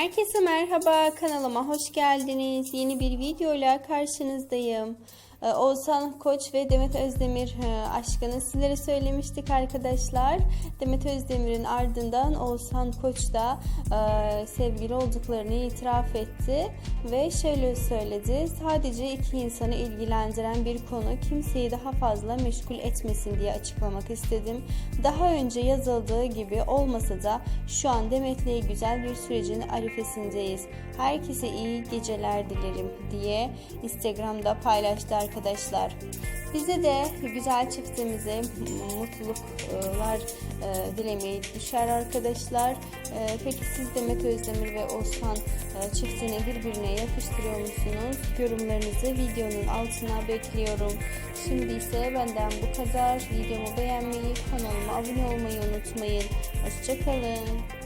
Herkese merhaba kanalıma hoş geldiniz. Yeni bir videoyla karşınızdayım. Ee, Oğuzhan Koç ve Demet Özdemir e, aşkını sizlere söylemiştik arkadaşlar. Demet Özdemir'in ardından Oğuzhan Koç da e, sevgili olduklarını itiraf etti ve şöyle söyledi. Sadece iki insanı ilgilendiren bir konu kimseyi daha fazla meşgul etmesin diye açıklamak istedim. Daha önce yazıldığı gibi olmasa da şu an Demet'le güzel bir sürecin arifesindeyiz. Herkese iyi geceler dilerim diye Instagram'da paylaştı arkadaşlar. Bize de güzel çiftimize mutluluklar e, dilemeyi düşer arkadaşlar. E, Peki siz Demet Özdemir ve Oğuzhan e, çiftini birbirine yakıştırıyor musunuz? Yorumlarınızı videonun altına bekliyorum. Şimdi ise benden bu kadar. Videomu beğenmeyi, kanalıma abone olmayı unutmayın. Hoşçakalın.